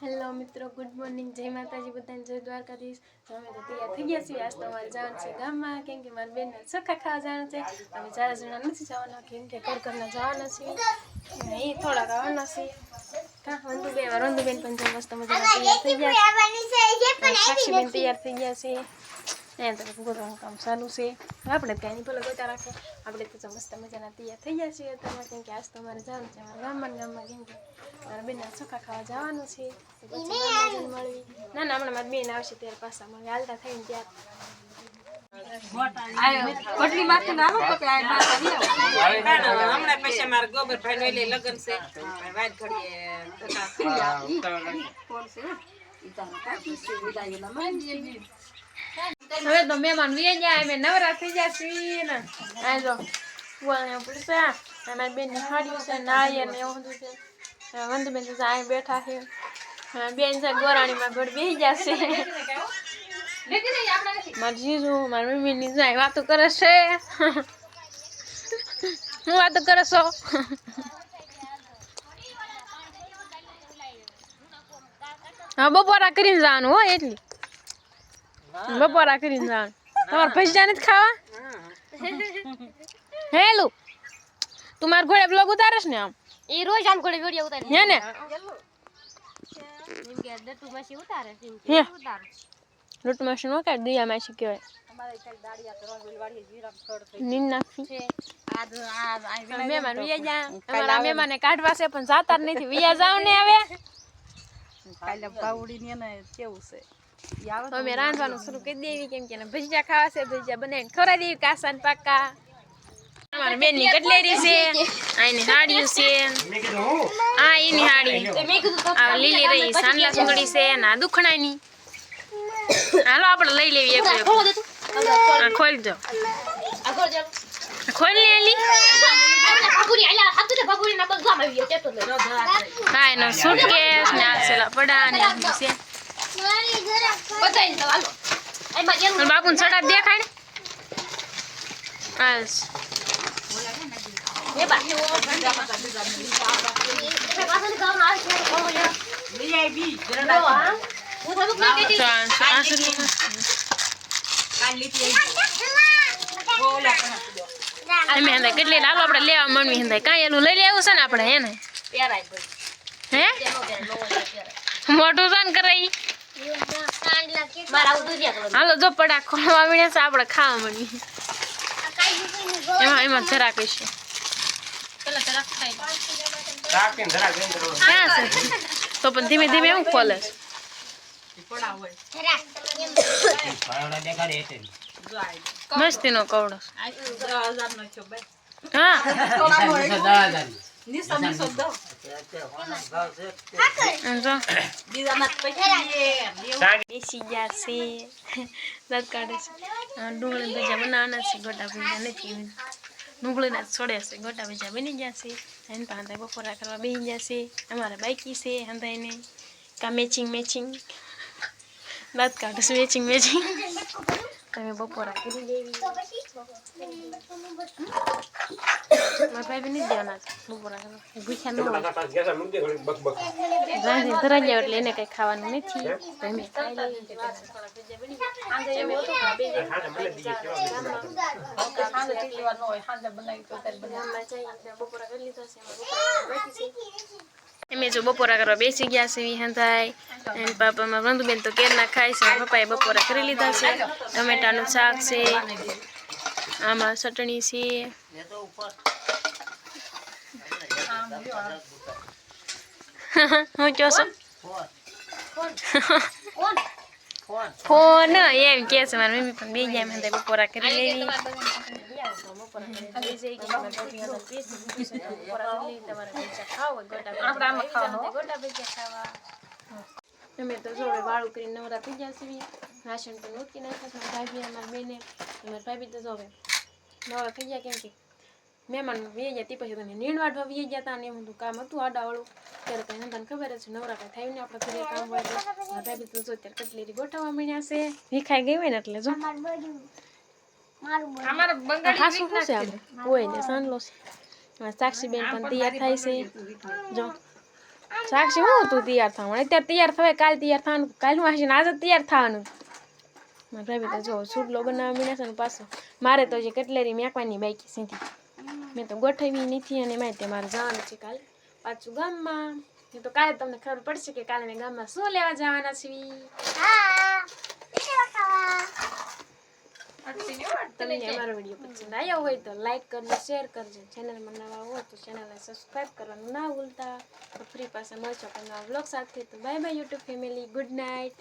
Hello મિત્રો. Good morning જય માતાજી. બધાને જય દ્વારકાધીશ. અમે તો તૈયાર થઈ ગયા છીએ. આજ તો અમારે જવાનું છે ગામમાં. કેમ કે મારા બેનને સખા ખાવા જવાનું છે. અમે ચાર જણા નથી જવાના. કેમ કે ઘર ઘરના જવાના છીએ. એ થોડાક આવવાના છીએ. કા વંદુબેન વંદુબેન પણ મસ્ત મજાના તૈયાર થઈ ગયા સાક્ષીબેન તૈયાર થઈ ગયા છે. એ તરફ ગોતવાનું કામ ચાલુ છે. આપણે ત્યાંની ભલે ગોતા રાખે. આપણે તો મસ્ત મજાના તૈયાર થઈ ગયા છીએ અત્યારમાં કેમ કે આજ તો અમારે જવાનું છે અમારા ગામમાં ને ગામમાં કેમ કે મારા બેનના ચોખા ખાવા જવાનું છે. પછી મળવી ના ના હમણાં મારી બેન આવશે ત્યારે પાછા મળે. હાલતા થઈને ત્યાં હમણાં પછી મારા ગોબરભાઈ નો લગ્ન છે. વાત ઘડીએ થતા હવે તો મહેમાન વી જાય અમે નવરા થઈ છીએ ને. આ જો કુવાને પડશે અમારી બેન સાડીઓ છે નાય ને એવું બધું છે. વંદુ બેન તો અહીં બેઠા છે. બેન છે, ગોરાણીમાં ઘડ બેસી જશે મારી જીજુ, મારી મમ્મી ની જાય વાતો કરે છે. હું વાતો કરે છો? હા બપોરા કરીને જવાનું હો, એટલી. બપોરા કરીને જવાનું તમારે પૈસા નથી ખાવા? હેલું તું મારા ઘોડે બ્લોગ ઉતારસ ને આમ? એ રોજ આમ ઘોડે વિડિયો ઉતારે. હે ને? લૂટ. કે મશીન નો દિયા માસી કહેવાય. નીંદ નાખી. આજ આજ આ મહેમાન વિયા જા અમારા મહેમાને કાઢવા છે પણ જાતા જ નથી. વિયા જાવ ને હવે. કાલે બાવડી ને કેવું છે? અમે રાંધવાનું શરૂ કરી દેવી કેમ કે ભજીયા ખાવા છે ભજીયા બનાવીને ખવડાવી દેવી કાસા ને પાકા. અમારા બેનની કટલેરી છે? આની હાડીયું છે. આ એની હાડી. મેં કીધું તો આ લીલી રહી સાંડલા સુંદડી છે ના દુખણાની. હાલો આપણે લઈ લેવી એક આ ખોલ દો. ખોલ લે એલી હા એનો સુટકેસ ને આ છેલ્લા પડા ને છે. અને બાપુને સડા દેખાય હંધાય કેટલી હાલો આપણે લેવા મમ્મી હિંદાય કાંઈ એનું લઈ લેવું છે ને આપણે ને? હે? પેરાય મોટું છે ને કલર હાલો જો પડા ખોલવા મળ્યા છે આપણે ખાવા મળી એમાં એમાં જરા કહીશું તો પણ ધીમે ધીમે એવું ખોલે મસ્તી કવડો નો છો ભાઈ હા બેસી ગયા છે દાંત કાઢે છે ડુંગળી ભજીયા બનાવવાના છે ગોટા ભજીયા નથી ડુંગળીના છોડે છે ગોટા ભજીયા બની ગયા છે એને પાસે બપોરા કરવા બેસી ગયા છે અમારે બાઈકી છે હંધાઈને કા મેચિંગ મેચિંગ દાંત કાઢે છે મેચિંગ મેચિંગ તમે બપોરા કરી દેવી મારા ભાઈ નથી દેવાના છે બપોરા ભૂખ્યા ન રાંધી ધરાઈ જાય એટલે એને કંઈ ખાવાનું નથી તો અમે ગયા. જો બપોરા કરવા બેસી ગયા છે વિહંતાઈ અને પાપામાં વંદુબેન તો કેરના ખાય છે પપ્પાએ બપોરા કરી લીધા છે. ટમેટાનું શાક છે, આમાં ચટણી છે. હું કહો છો? ફોન, એમ કે છે, મારા મમ્મી પણ બે જાય એમ બપોરા કરી લેવી અમે તો જોડે વાળું કરીને નવરા થઈ ગયા છીએ. રાશન તો મૂકી નાખ્યા છે. મારા ભાભી અમારા બેને. અમારા ભાભી તો જોવે નવરા થઈ ગયા કેમ કે મહેમાન વી ગયા તે પછી તમે નીણ વાટવા વી ગયા હતા અને એમ બધું કામ હતું આડાવાળું. ત્યારે કઈ નંદન ખબર જ છે નવરા કઈ થાય ને આપણે ઘરે કામ હોય મારા ભાભી તો જો ત્યારે કટલેરી ગોઠવવા મળ્યા છે. ભીખાઈ ગઈ હોય ને એટલે જો. અમારે બંગાળી શું છે આપણે કોઈ ને સાંડલો છે. સાક્ષી બેન પણ તૈયાર થાય છે. જો. સાક્ષી, હું તું તૈયાર થવાનું? અત્યારે તૈયાર થવાય, કાલ તૈયાર થવાનું. કાલનું વાંચીને આજે જ તૈયાર થવાનું. મારા ભાભી તો જો સુડલો બનાવવા મીણ્યા છે પાછો. મારે તો જે કટલેરી મેકવાની બાઈકી સીધી મેં તો ગોઠવી નથી અને માહિતી મારે જવાનું છે કાલે પાછું ગામમાં. તો કાલે તમને ખબર પડશે કે કાલે મેં ગામમાં શું લેવા જવાના છીએ. તમને આવ્યો હોય તો લાઈક કરજો શેર કરજો. ચેનલમાં નવા હો તો ચેનલને સબસ્ક્રાઈબ કરવાનું ના ભૂલતા. તો ફ્રી પાસે મળશો નવા બ્લોગ સાથે. તો bye bye YouTube family good night